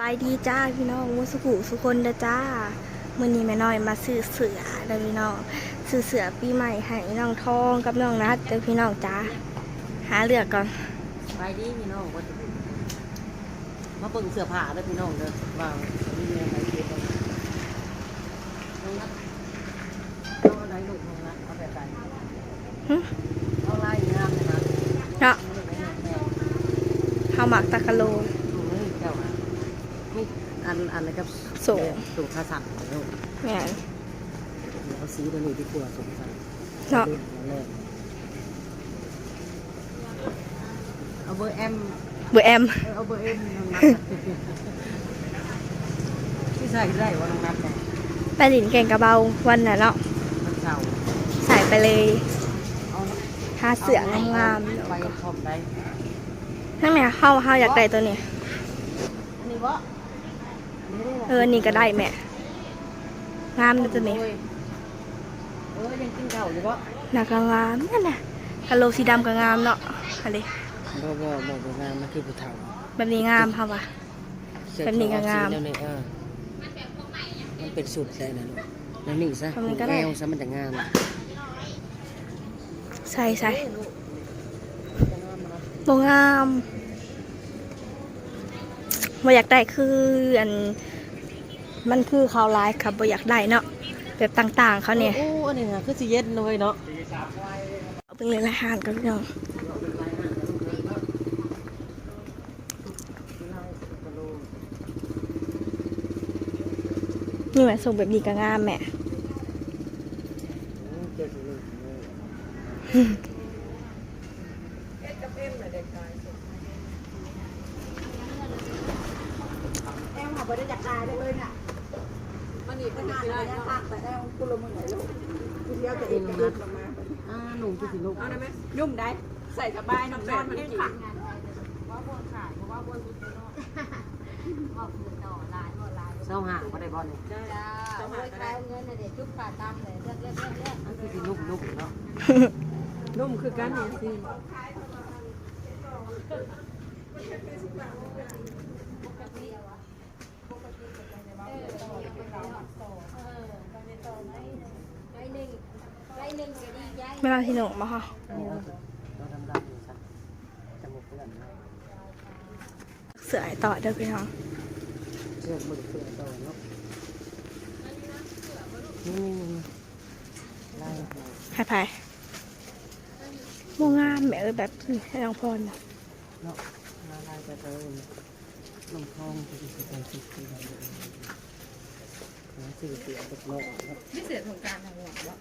บายดีจ้าพี่น้องมุสุกุสุคนเด้อจ้ามื้อนี้แม่น้อยมาซื้อเสือเด้อพี่น้องซื้อเสือปีใหม่ให้น้องทองกับน้องนัดเด้อพี่น้องจ้าหาเลือกก่อนไปดีพี่น้องว่าจะเป็นมาเบิ่งเสื้อผ้าเด้อพี่น้องเด้อว่ามีอะไรเก็บบ้างน้องนัดเอาอะไรลูกน้องนัดเอาแบบไหนหึเอาลายงามเลยนะเนาะเอาแบบไหนแม่ข้าวหมักตะกะโล ดูเลยเจ้าอะมีอั นอันอะไรกับส่ง สูงขาสั่นลูกแม่นเอาสีตัวนี้ดีกว่าสูงสั่นเนาะแรกเอาเบอร์เอ็มเบอร์แอมเออเอาเบอร์เอ็มน้องนัดที่ใส่ได้ว่าน้องนัดเนี่ยไปหลินเก่งกระเบาวันน่ะเนาะมันเก่าใส่ไปเลยเอาหาเสืองามไปชอบได้ๆทั้งแม่เฮาเฮาอยากได้ตัวนี้อันนี้วะ เออ นี่ก็ได้แม่ งามเด้อตัวนี้เออยังกินเก่าอยู่วะน่าก็งามนั่นน่ะกะโหลกสีดำก็งามเนาะอะไรบ่บ่บ่บ่งามมันคือผู้เฒ่าแบบนี้งามเฮาว่ะแบบนี้ก็งามเสื้อขวสีเดี๋ยวนี้เออมันเป็นสุดเลยนะลูกแล้วนี่ซะทำมันก็ได้แอวซะมันจะงามใส่ใส่บ่งาม บ่อยากได้คืออันมันคือข่าวร้ายครับบ่อยากได้เนาะแบบต่างๆเขาเนี่ยโอ้อันนี้ค่ะคือสิเย็นเลยเนาะเอาเป็นเลยละหานกันพี่น้องนี่แหม่ส่งแบบนี้ก็งามแหม่ เจ็ดเลย แอมเขา ไปได้จากตายได้เลยน่ะมันนี่ขนาดระยะทางแต่แอมกุลมึงไหนลูกคือเดียวจะเองกระดุมลงมาอ่าหนุ่มที่สิลูกเอาได้ไหมยุ่มได้ ใส่สบายน้ำร้อนมันกินเศร้าห่างบ่ได้บ่นี่ต้องหาก็ได้อันคือสินุ่มนุ่มเนาะนุ่มคือกันเนี่ยสิไม่รอที่หนูมาค่ะอันนี้เราเราดำๆอยู่ซะ จมูกเปื้อนเนาะเสือให้ต่อเด้อพี่น้องเสื้อมือเสื้อตัวเนาะนี่นี่ไล่หัวให้ไปโมงามแม่เออแบบให้น้องพรนะเนาะมาไล่จะเติมลงทองจะสิไปสิสิไปนะสิเสียเด็กน้อยนาะนี่เสียสงการทางหลังวะ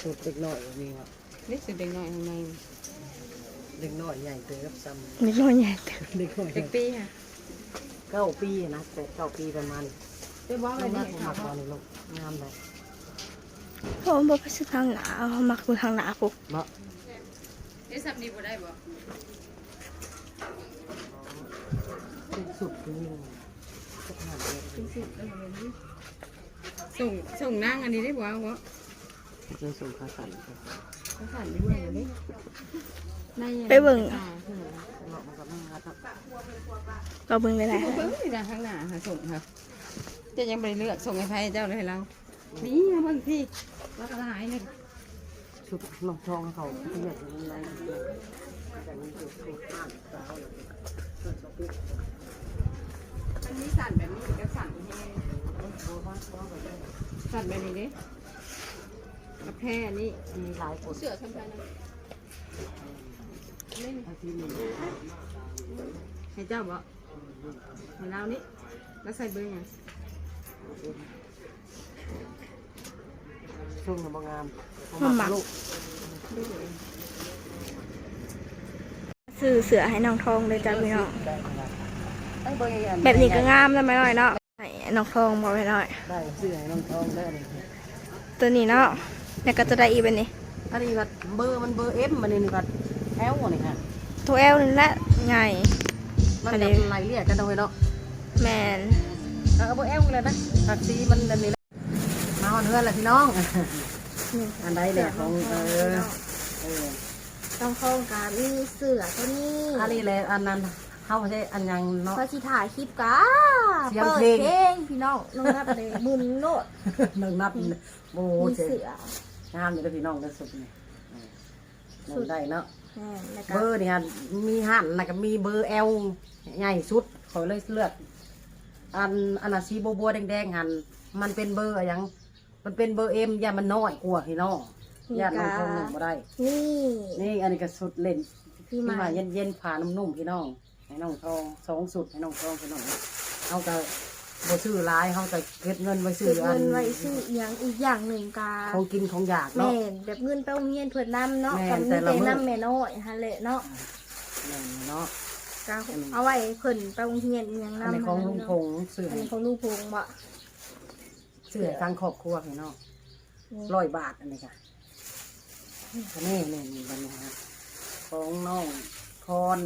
สุดเด็กน้อยนี่วะนี่เสียเด็กน้อยทางในเด็กน้อยใหญ่เติบซ้นิดหน่อยใหญ่เด้อำเด็กน้อยเด็กปีค่ะเก้าปีนะแต่เก้าปีประมาณได้ว่าอะไรน้องนันี่ดผมาตอนนี้ลูกงามเลยเพราะว่าบ่ไปซื้อทางหนาเอามักดูทางหนาปุ๊บเนาะได้สับดีบ่ได้บ่สุดนี่สักหน่อยเดีย ส่งส่งนั่งอันนี้ได้บ่วะเป็นสุดขาสั่นครับเขาสั่นด้วยอันนี้ในไปเบิ่งเนาะมันก็นั่งรัดเนาะเราเบิ่งเลยแหละเบิ่งนี่นะข้างหน้าค่ะส่งค่ะจะยังไปเลือกส่งให้ใครเจ้าเลยเรานี่เบิ่งพี่แล้วก็หายเลยสุดลองทองเขาที่อยากจะอะไรแต่นี่สุดสุดอ่านสาวเลยสุดสุดสุดมันมีสั่นแบบนี้กับสั่นแห้ง โอ้บ้านบ้านแบบนี้สั่นแบบนี้ดิกับแพร่นี่มีหลายคนเสือทำไมนะอาทิตย์หนึ่งให้เจ้าบ่ให้เรานี่แล้วใส่เบอร์ยังช่วงบางงามมาหมักลูกซื้อเสือให้น้องทองเลยจ้าพี่น้องได้ครับได้เบอร์ใหญ่ๆแบบนี้ก็งามแล้วไหมหน่อยเนาะให้ น้องทองบอกไว้หน่อย ได้เสื้อให้น้องทองได้เลยตัวนี้เนาะแล้วก็จะได้อีกแบบนี้อันนี้ก็เบอร์มันเบอร์เอฟมันนี่ก็แอลนี่ค่ะตัวแอลนี่แหละใหญ่มันอันนี้จะไล่เรียกกันเอาไว้เนาะแมนเอาเบอร์เอลเลยนะผักซีมันอันนี้มาหอนเฮือนละพี่น้อง อันใดเนี่ยของเออเออน้องทองกับมีเสือตัวนี้อันนี้แหละอันนั้น เข้ามาใช่อันยังเนาะ พอสิถ่ายคลิปกะเสียงเปิดเพลง เพลงพี่น้องน้องนับเลยมุนโนดหนึ่งนับโอ้มีเจ๋เสืองามอยู่เลยพี่น้องได้สุดนี่หนึ่งได้เนาะ แม่นแล้วก็เบอร์นี่ฮะมีหันนะก็มีเบอร์เอลใหญ่สุดขอยเลยเลือก อันอันน่ะสีบัวบัวๆแดงๆหันมันเป็นเบอร์อะไรหยังมันเป็นเบอร์เอ็มยามันน้อยกว่าพี่น้องยาน้องทองหนึ่งบ่ได้ นี่ นี่อันนี้ก็สุดเล่นพี่พี่ใหม่มาเย็นเย็นๆผ่าน้ำนุ่มพี่น้อง ให้น้องทองสองสุดให้น้องทองพี่น้องเขาก็บ่ซื้อหลายเขาก็เก็บเงินไว้ซื้อเก็บอัเงินนไว้ซื้ออีกอย่างอีกอย่างหนึ่งกาของกินของอยากเนาะแม่นแบบเงินไปโรงเรียนเพื่อนน้ำเนาะแม่นกับแต่มีละแต่มื้อน้ำแม่น้อยฮะเลยเนาะแม่นเนาะก็เอาไว้เพิ่นไปโรงเรียนอีกอย่างอันน้ำนี้ของลุงพเนาะงซื้ออันให้นี้ของลุงพงษ์บ่ซื้อให้ทางครอบครัวพี่น้องร้อยบาทอันนี้ค่ะอันนี้นี่นี่บันนี้ฮะของน้องพร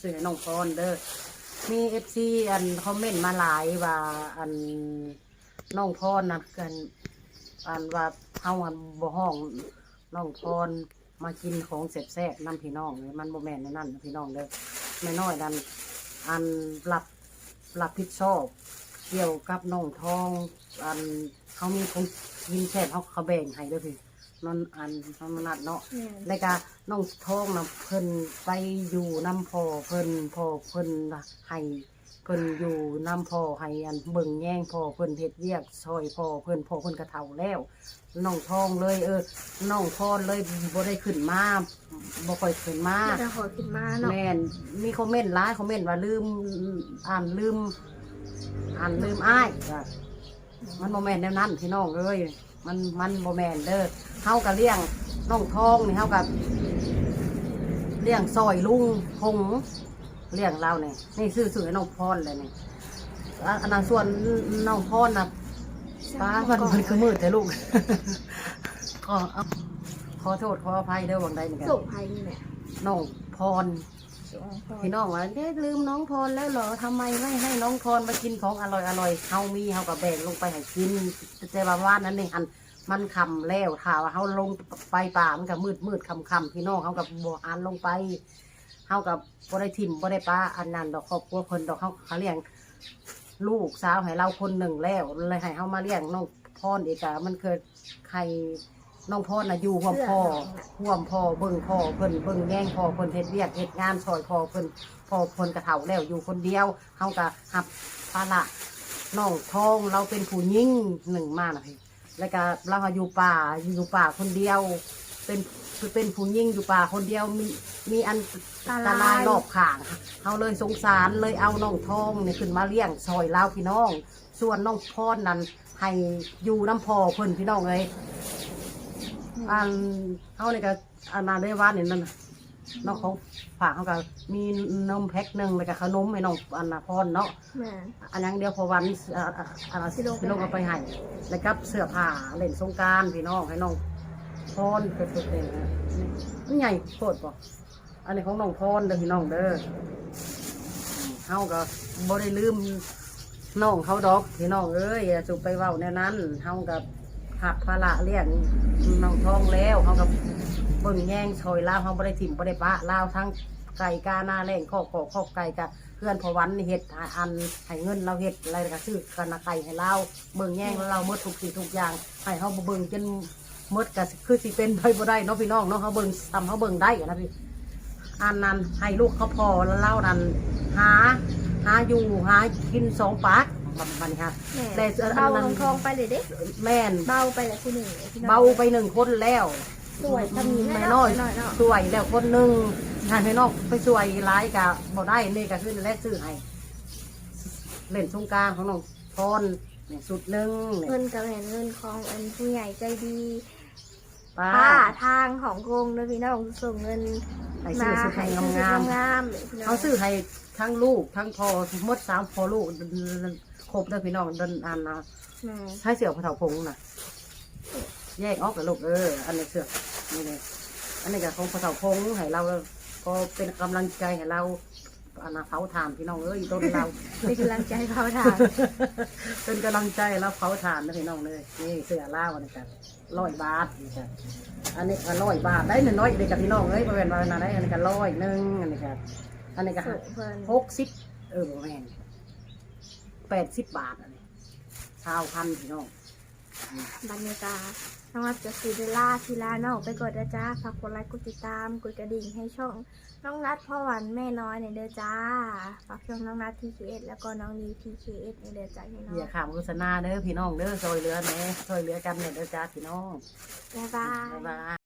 ซื้อให้น้องพรเด้อมีเอฟซีอันคอมเมนต์มาหลายว่าอันน้องพรนะกันอันว่าเฮาอันบ่ห้องน้องพรมากินของแซ่บน้ำพี่น้องเลยมันบ่แม่นในนั่นนะพี่น้องเด้อแม่น้อยดันอันรับรับผิดชอบเกี่ยวกับน้องทอง อันเขามีของกินแซ่บเขาเขาแบ่งให้เด้วยพี่ นั่นอันนั่นมันนัดเนาะแม่น แล้วก็น้องทองนะเพิ่นไปอยู่น้ำพอเพิ่นพอเพิ่นให้เพิ่นอยู่น้ำพอให้อันเบิ่งแย่งพอเพิ่นเฮ็ดเวียกซอยพอเพิ่นพอเพิ่นกระเฒ่าแล้วน้องทองเลย เออน้องพรเลยบ่ได้ขึ้นมาบ่ค่อยขึ้นมาไม่ได้ขอขึ้นมาเนาะแม่นมีคอมเมนต์หลายคอมเมนต์ว่าลืมอ่านลืม อ่านลืมอ้ายว่า มันโมแมนแนวนั้นพี่น้องเอ้ยมันมันโมแมนเด้อเฮากับเลี้ยงน้องทองนี่เฮากับเลี้ยงซอยลุงพงเลี้ยงเราเนี่ยนี่ซื้อซื้อให้น้องพรเลยนี่อะอันนั้นส่วนน้องพรนะป้ามันมันคือมืดแต่ลูกขอเอาขอโทษขออภัยเด้อวังใดเหมือนกันส่งภัยนี่แหละน้องพรส่ง พี่น้องว่าเอ๊ะลืมน้องพรแล้วเหรอทำไมไม่ให้น้องพรมากินของอร่อยอร่อยเฮามีเฮากับแบ่งลงไปให้กินแต่ว่าว่านั้นนี่อันมันคำแล้วถ้าว่าเฮาลงไปป่ามันก็มืดมืดคำคำพี่น้องเฮากับบัวอันลงไปเฮากับบ่ได้ทิมบ่ได้ป้าอันนั้นดอกครอบครัวเพิ่นดอกเฮาเขาเลี้ยงลูกสาวให้เราคนหนึ่งแล้วเลยให้เฮามาเลี้ยงน้องพรอีกอะมันเกิดใคร น้องพรน่ะอยู่ห่วมพ่อห่วมพ่อเบิ่งพ่อเพิ่นเบิ่งแย่งพ่อเพิ่นเฮ็ดเวียกเฮ็ดงานซอยพ่อเพิ่นพ่อเพิ่นกระเฒ่าแล้วอยู่คนเดียวเฮาก็หับภาระน้องทองเราเป็นผู้หญิงหนึ่งมานะพี่แล้วก็เราอยู่ป่าอยู่ป่าคนเดียว เป็นเป็นผู้หญิงอยู่ป่าคนเดียวมีมีอันตรายรอบข้างเฮาเลยสงสารเลยเอาน้องทองเนี่ยขึ้นมาเลี้ยงซอยเราพี่น้อง ส่วนน้องพรนั้นให้อยู่น้ำพ่อเพิ่นพี่น้องเอ้ย อันเขาเนี่ยก็อันนาได้ว่าเนี่ยนั่นน่ะน้องเขาฝากเขาก็มีนมแพ็คหนึ่งแล้วก็ขนมให้น้องอันนาพรเนาะแม่น อันยังเดียวพอวันอ่าอ่าอันนั้นสิลงไปสิลงเอาไปให้แล้วก็เสื้อผ้าเล่นสงกรารพี่น้องให้น้องพรเปิดๆเองนะนี่ใหญ่โคตรป่ะอันนี้ของน้องพรเด้อพี่น้องเด้ออืมเขาก็บ่ได้ลืมน้องเขาดอกพี่น้องเอ้ยอย่าจุไปเว้าแนวนั้นเขากับ หักภาระเลี้ยงน้องทองแล้วเขากับเบิ่งแย่งชอยลาวเขาบ่ได้ถิ่มบ่ได้ปะลาวทั้งไก่กาหน้าแรงข้อขอข้อไก่กะเพื่อนพอวันเฮ็ดอันให้เงินเราเฮ็ดอะไรก็ซื้อกันนาไก่ให้เราเบิ่งแย่งเราเมื่อทุกสิ่งทุกอย่างให้เขาเบิ่งจนหมดก็คือสิเป็นไปบ่ได้เนาะพี่น้องเนาะเขาเบิ่งทำเขาเบิ่งได้นะพี่อันนั้นให้ลูกเขาพอแล้วเล่านั้นหา หาอยู่หากินสองปาก บันนี้ค่ะแม่นแต่อันนั้นเบาลงทองไปเลยเด้แม่นเบาไปเลยคุณหนึ่งพี่น้องเบาไปหนึ่งคนแล้วสวยทำนี้แม่แม่น้อยหน่อยเนาะสวยแล้วคนหนึ่งทานให้นอกไปสวยร้ายกะบ่ได้นี่ก็คือแรกซื้อให้เล่นสงกรารของน้องพรเนี่ยสุดหนึ่งเนี่ยเงินกับแม่นเงินของอันผู้ใหญ่ใจดีป้าป้าทางของกรงด้วยพี่น้องส่งเงิน ให้ซื้อซื้อให้ซื้งามงามๆเลยพี่น้ๆองเขาซื้อให้ทั้งลูกทั้งพอหมดสามพอลูกครบเด้อพี่น้องเดินอันนะแม่ใช้เสือผาเถาพงน่ะ แยกออกกับลูกเออ อันนี้เสือนี่เลยอันนี้กับของผาเถาพงให้เราก็เป็นกำลังใจให้เรา อันนะเผาถ่านพี่น้องเอ้ยต้นเรา เป็นกำลังใจให้เขาทานเป็นกำลังใจแล้วเผาถ่านนะพี่น้องเลยนี่เสือล่าวอันนี้กันร้อยบาทนี่กันอันนี้ก็ร้อยบาทได้หนึ่งน้อยเด็กกับพี่น้องเอ้ยบริเวณบริเวณนั้นได้อันนี้ก็ร้อยหนึ่งอันนี้กันอันนี้ก็ส่งเพิ่นหกสิบเออบ่แม่นแปดสิบบาทอันนี้ชาวพันพี่น้อง บรรยากาศน้องนัดจะซีเดล่าทีลาน้องไปกดนะจ้าฝากกดไลค์กดติดตามกดกระดิ่งให้ช่องน้องนัดพ่อหวันแม่น้อยในอยเด้อจ้าฝากช่องน้องนัดทีเคเอสแล้วก็น้องนิวทีเคเอสในอยเด้อจ้าพี่น้องอย่าข่าวโฆษณาเด้อพี่น้องเด้อซอยเรือแหน่ซอยเรือกันเนี่ยเด้อจ้าพี่น้องบ๊ายบาย บ๊ายบาย